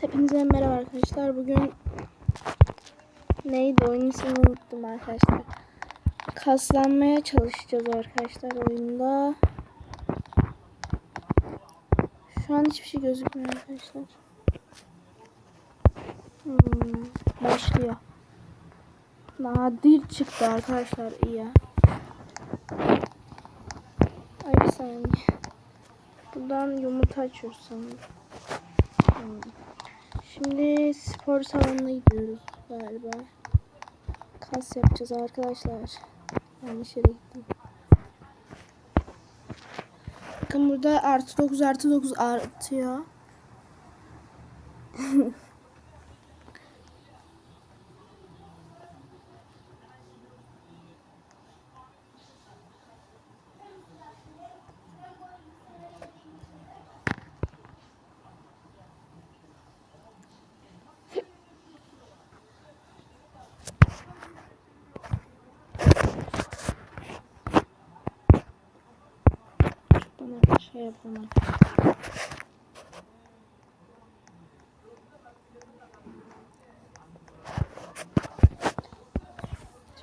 Hepinize merhaba arkadaşlar. Bugün neydi oyunun ismini unuttum arkadaşlar. Kaslanmaya çalışacağız arkadaşlar oyunda. Şu an hiçbir şey gözükmüyor arkadaşlar. Hmm, başlıyor. Nadir çıktı arkadaşlar iyi. Ay bir saniye. Buradan yumurta açıyoruz. Hmm. Şimdi spor salonuna gidiyoruz galiba. Kas yapacağız arkadaşlar. Yanlış yere gittim. Bakın burada artı 9 artı 9 artıyor. Bana şey yapamam.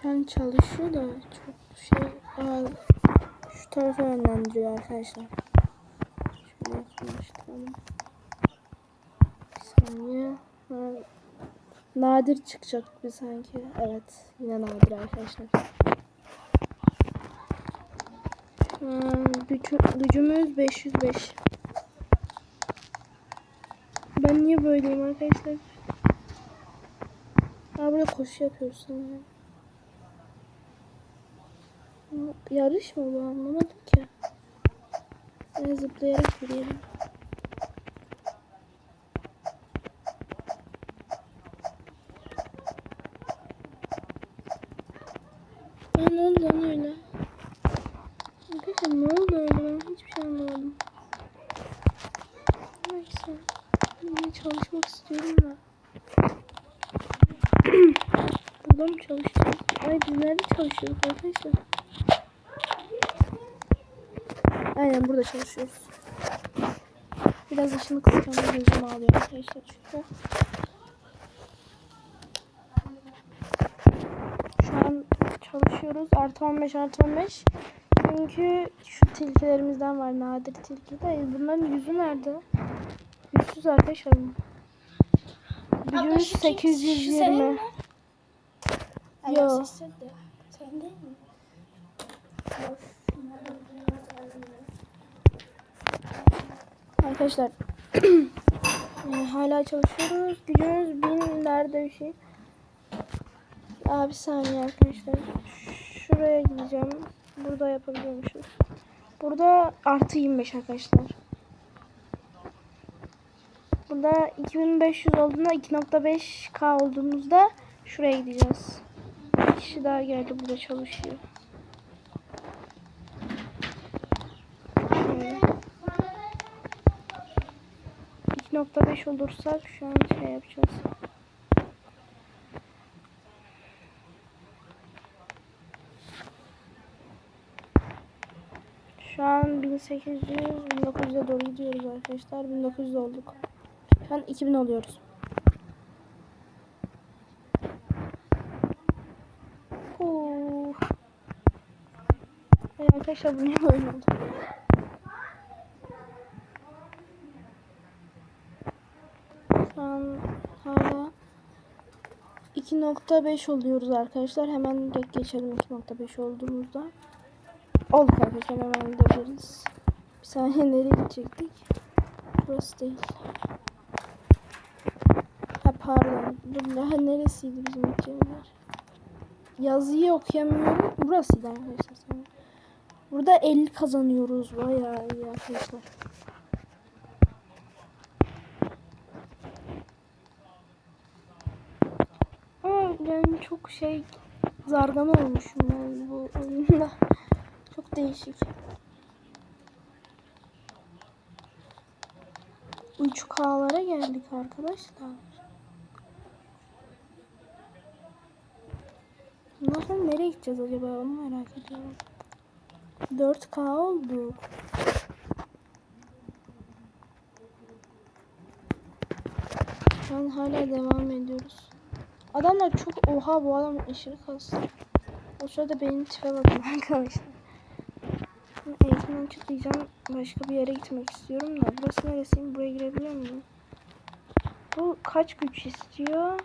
An çalışıyor da çok şey Aa, şu tarafa yönlendiriyor arkadaşlar. Şöyle yakınlaştıralım. Bir saniye. Nadir çıkacak bir sanki. Evet yine nadir arkadaşlar. Hmm, gücü- gücümüz 505. Ben niye böyleyim arkadaşlar? Aa burada koşu yapıyoruz sanırım. Yarış mı bu anlamadım ki. Ben zıplayarak yürüyelim. Ya ne oldu lan öyle? Arkadaşlar ne oldu öyle ben hiçbir şey anlamadım. Neyse. Yine çalışmak istiyorum da. Mı çalışacağız? Ay biz nerede çalışıyoruz arkadaşlar? Aynen burada çalışıyoruz. Biraz ışını kısacağım. Gözüm ağlıyor arkadaşlar çünkü. Şu an çalışıyoruz. Artı 15 artı 15. Çünkü şu tilkilerimizden var. Nadir tilki de. Bunların yüzü nerede? Yüzsüz arkadaşlar. Gücümüz 820. Yo. Sen değil mi? Arkadaşlar e, hala çalışıyoruz. Gücümüz binlerde bir şey. Aa, bir saniye arkadaşlar. Şuraya gideceğim. Burada yapabiliyormuşuz. Burada artı 25 arkadaşlar. Burada 2500 olduğunda 2.5k olduğumuzda şuraya gideceğiz. Bir kişi daha geldi burada çalışıyor. Şöyle. 2.5 olursak şu an şey yapacağız. Şu an 1800 1900'e doğru gidiyoruz arkadaşlar. 1900 olduk. Şu an 2000 oluyoruz. Oo. Ay arkadaşlar bu an hala 2.5 oluyoruz arkadaşlar. Hemen direkt geçelim 2.5 olduğumuzda. Olduk arkadaşlar hemen gidebiliriz. Bir saniye nereye gidecektik? Burası değil. Ha pardon. Dur daha neresiydi bizim yer? Yazıyı okuyamıyorum. Burasıydı arkadaşlar. Burada 50 kazanıyoruz. Bayağı iyi arkadaşlar. Ama yani çok şey zargana olmuşum ben bu oyunda. Çok değişik. 3K'lara geldik arkadaşlar. Bundan sonra nereye gideceğiz acaba onu merak ediyorum. 4K olduk. Şu an hala devam ediyoruz. Adamlar çok oha bu adam aşırı kastı. O sırada benim tipe bakın arkadaşlar. Eğitimden çıkacağım. Başka bir yere gitmek istiyorum da. Burası neresiyim? Buraya girebiliyor muyum? Bu kaç güç istiyor?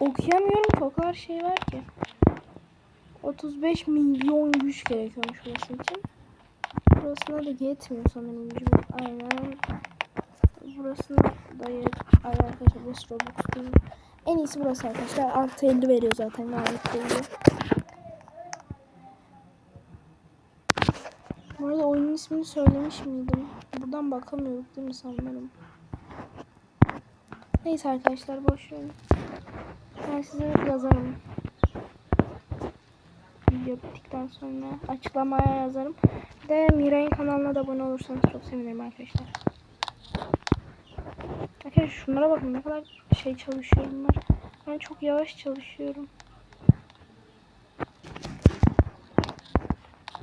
Okuyamıyorum ki o kadar şey var ki. 35 milyon güç gerekiyormuş burası için. Burasına da yetmiyor sanırım gücüm. Aynen. Burasına da yet... Ay arkadaşlar burası Robux değil. En iyisi burası arkadaşlar. Artı 50 veriyor zaten gayet iyi. Bu arada oyunun ismini söylemiş miydim? Buradan bakamıyorduk değil mi sanırım? Neyse arkadaşlar boş. Ben size yazarım. Video bittikten sonra açıklamaya yazarım. Bir de Miray'ın kanalına da abone olursanız çok sevinirim arkadaşlar. Arkadaşlar şunlara bakın ne kadar şey çalışıyorum bunlar. Ben çok yavaş çalışıyorum.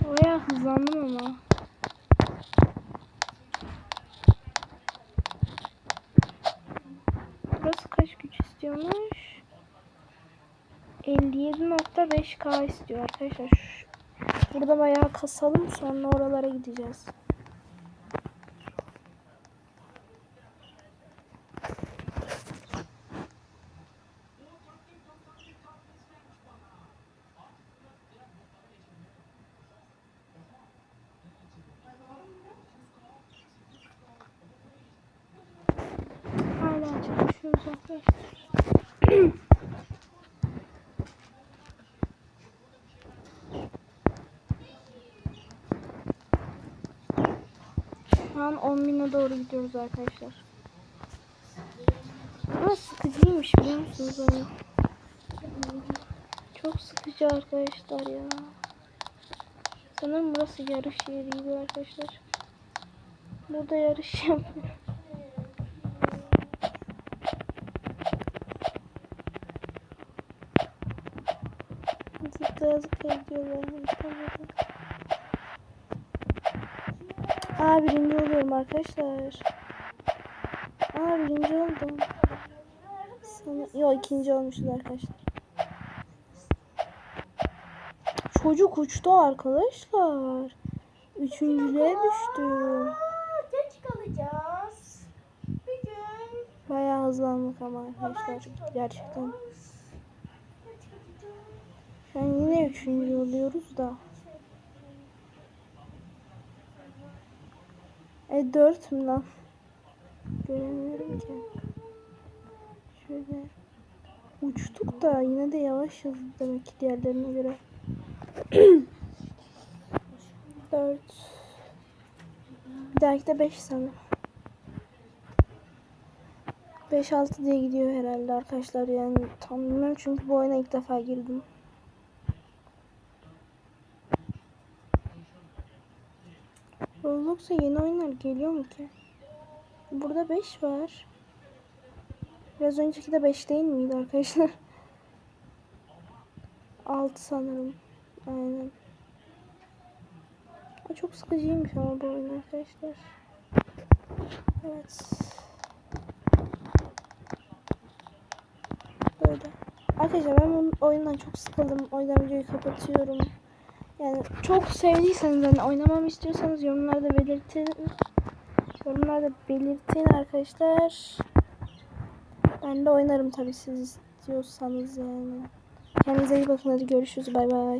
Oraya hızlandım ama. Burası kaç güç istiyormuş? 57.5k istiyor arkadaşlar. Burada bayağı kasalım sonra oralara gideceğiz. Hala çalışıyoruz arkadaşlar. Şu an 10.000'e doğru gidiyoruz arkadaşlar. Ama sıkıcıymış biliyor musunuz oyun? Çok sıkıcı arkadaşlar ya. Sanırım burası yarış yeriydi arkadaşlar. Burada yarış yapıyor. Zıplaya zıplaya gidiyorlar. Aa birinci oluyorum arkadaşlar. Aa birinci oldum. Sana... Yok ikinci olmuşuz arkadaşlar. Çocuk uçtu arkadaşlar. Üçüncülüğe düştü. Aa, geç kalacağız. Bir gün. Bayağı hızlandık ama arkadaşlar. Gerçekten. Şu an yine üçüncü oluyoruz da. E dört mü lan? Göremiyorum ki. Şöyle. Uçtuk da yine de yavaşız demek ki diğerlerine göre. dört. Bir dahaki de beş sanırım. 5-6 diye gidiyor herhalde arkadaşlar yani tam bilmiyorum çünkü bu oyuna ilk defa girdim. Roblox'a yeni oyunlar geliyor mu ki? Burada 5 var. Biraz önceki de 5 değil miydi arkadaşlar? 6 sanırım. Aynen. Çok sıkıcıymış ama bu oyun arkadaşlar. Evet. Böyle. Arkadaşlar ben bu oyundan çok sıkıldım. O yüzden videoyu kapatıyorum. Yani çok sevdiyseniz hani oynamamı istiyorsanız yorumlarda belirtin. Yorumlarda belirtin arkadaşlar. Ben de oynarım tabii siz istiyorsanız yani. Kendinize iyi bakın hadi görüşürüz bay bay.